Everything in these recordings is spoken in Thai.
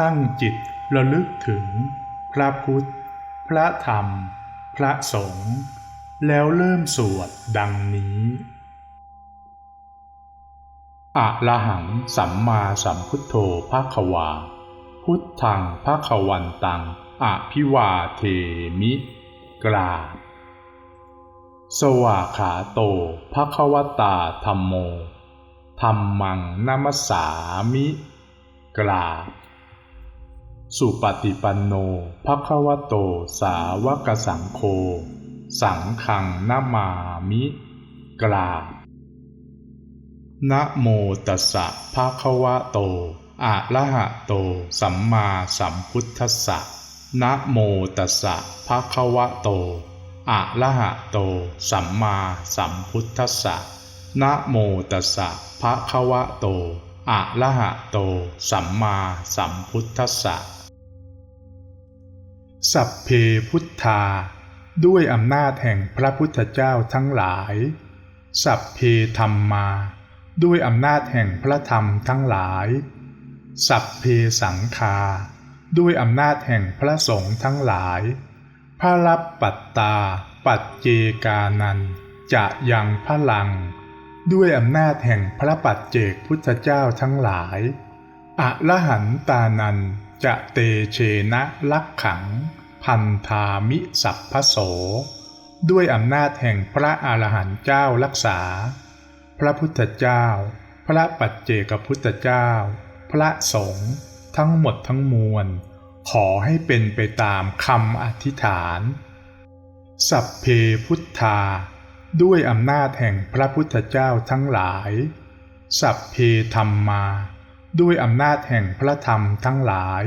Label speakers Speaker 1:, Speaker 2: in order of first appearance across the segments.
Speaker 1: ตั้งจิตระลึกถึง พระพุทธ พระธรรม พระสงฆ์แล้วเริ่มสวดดังนี้อะระหังสัมมาสัมพุทโธภาควา พุทธังภาควันตังอะพิวาเทมิ กราสวาขาโตภควตาธรรมโมธรรมังนามสสามิ กราบ สุปฏิปันโนภควโตสาวกสังโฆ สังฆังนามามิ กราบนะโมตัสสะภะคะวะโต อะระหะโต สัมมาสัมพุทธัสสะนะโมตัสสะภะคะวะโต อะระหะโต สัมมาสัมพุทธัสสะนะโมตัสสะภะคะวะโต อะระหะโต สัมมาสัมพุทธัสสะ สัพเพพุทธา ด้วยอำนาจแห่งพระพุทธเจ้าทั้งหลาย สัพเพธรรมมา ด้วยอำนาจแห่งพระธรรมทั้งหลาย สัพเพสังคา ด้วยอำนาจแห่งพระสงฆ์ทั้งหลาย พระรับปัตตา ปัจเจกานันจะยังพลัง ด้วยอำนาจแห่งพระปัจเจกพุทธเจ้าทั้งหลายอะละหันตานัน จะเตเชนะลักขัง พันธามิสัพพโส ด้วยอำนาจแห่งพระอรหันต์เจ้ารักษา พระพุทธเจ้า พระปัจเจกพุทธเจ้า พระสงฆ์ทั้งหมดทั้งมวล ขอให้เป็นไปตามคำอธิษฐาน สัพเพพุทธา ด้วยอำนาจแห่งพระพุทธเจ้าทั้งหลาย สัพเพธรรมา ด้วยอำนาจแห่งพระธรรมทั้งหลาย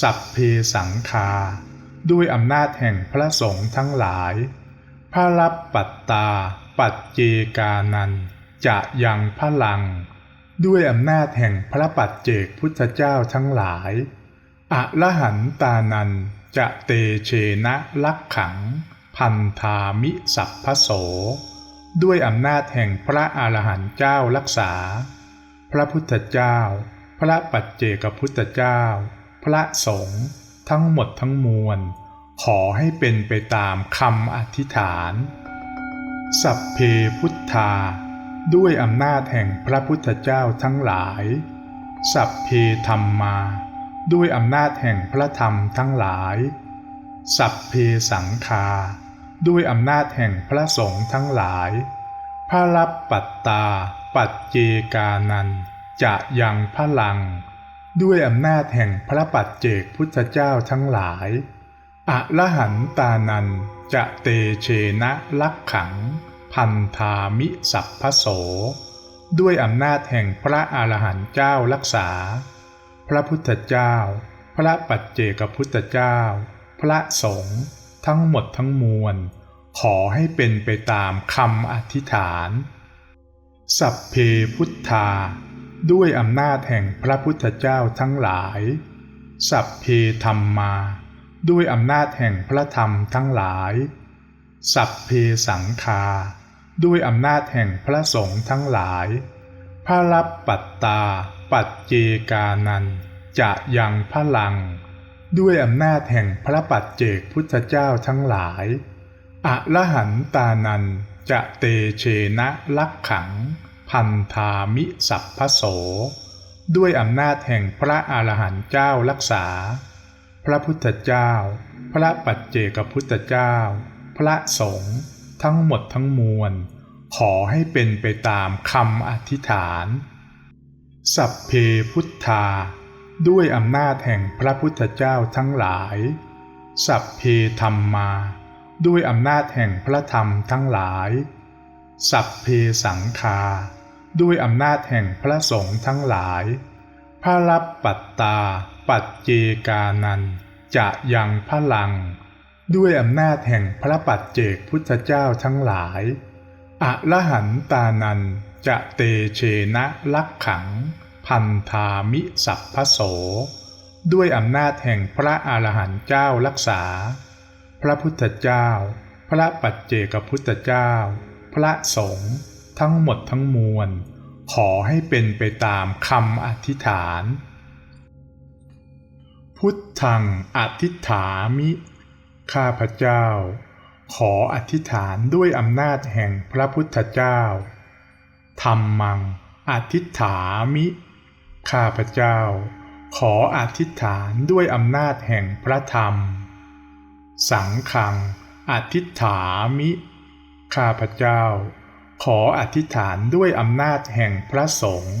Speaker 1: สัพเพสังคา ด้วยอำนาจแห่งพระสงฆ์ทั้งหลาย พระรับปัตตา ปัจเจกานันจะยังพลัง ด้วยอำนาจแห่งพระปัจเจกพุทธเจ้าทั้งหลายอะละหันตานันจะเตเชนะลักขัง พันธามิสัพพโส ด้วยอำนาจแห่งพระอรหันต์เจ้ารักษา พระพุทธเจ้า พระปัจเจกพุทธเจ้า พระสงฆ์ทั้งหมดทั้งมวล ขอให้เป็นไปตามคำอธิษฐาน สัพเพพุทธา ด้วยอำนาจแห่งพระพุทธเจ้าทั้งหลาย สัพเพธรรมา ด้วยอำนาจแห่งพระธรรมทั้งหลาย สัพเพสังคา ด้วยอำนาจแห่งพระสงฆ์ทั้งหลายพระรับปัตตา ปัจเจกานันจะยังพลัง ด้วยอำนาจแห่งพระปัจเจกพุทธเจ้าทั้งหลายอะละหันตานันจะเตเชนะลักขัง พันธามิสัพพโส ด้วยอำนาจแห่งพระอรหันต์เจ้ารักษา พระพุทธเจ้า พระปัจเจกพุทธเจ้า พระสงฆ์ทั้งหมดทั้งมวล ขอให้เป็นไปตามคำอธิษฐาน สัพเพพุทธา ด้วยอำนาจแห่งพระพุทธเจ้าทั้งหลาย สัพเพธรรมา ด้วยอำนาจแห่งพระธรรมทั้งหลาย สัพเพสังคา ด้วยอำนาจแห่งพระสงฆ์ทั้งหลาย พระรับปัตตา ปัจเจกานันจะยังพลัง ด้วยอำนาจแห่งพระปัจเจกพุทธเจ้าทั้งหลายอะละหันตานัน จะเตเชนะลักขัง พันธามิสัพพโส ด้วยอำนาจแห่งพระอรหันต์เจ้ารักษา พระพุทธเจ้า พระปัจเจกพุทธเจ้า พระสงฆ์ทั้งหมดทั้งมวล ขอให้เป็นไปตามคำอธิษฐาน สัพเพพุทธา ด้วยอำนาจแห่งพระพุทธเจ้าทั้งหลาย สัพเพธรรมา ด้วยอำนาจแห่งพระธรรมทั้งหลาย สัพเพสังคา ด้วยอำนาจแห่งพระสงฆ์ทั้งหลาย พระรับปัตตา ปัจเจกานันจะยังพลัง ด้วยอำนาจแห่งพระปัจเจกพุทธเจ้าทั้งหลายอะละหันตานันจะเตเชนะลักขัง พันธามิสัพพโส ด้วยอำนาจแห่งพระอรหันต์เจ้ารักษา พระพุทธเจ้า พระปัจเจกพุทธเจ้า พระสงฆ์ทั้งหมดทั้งมวล ขอให้เป็นไปตามคำอธิษฐาน พุทธังอธิษฐามิ ข้าพเจ้า ขออธิษฐานด้วยอำนาจแห่งพระพุทธเจ้าธรรมังอธิษฐามิ ข้าพเจ้า ขออธิษฐานด้วยอำนาจแห่งพระธรรม สังขัง อธิษฐามิ ข้าพเจ้า ขออธิษฐานด้วยอำนาจแห่งพระสงฆ์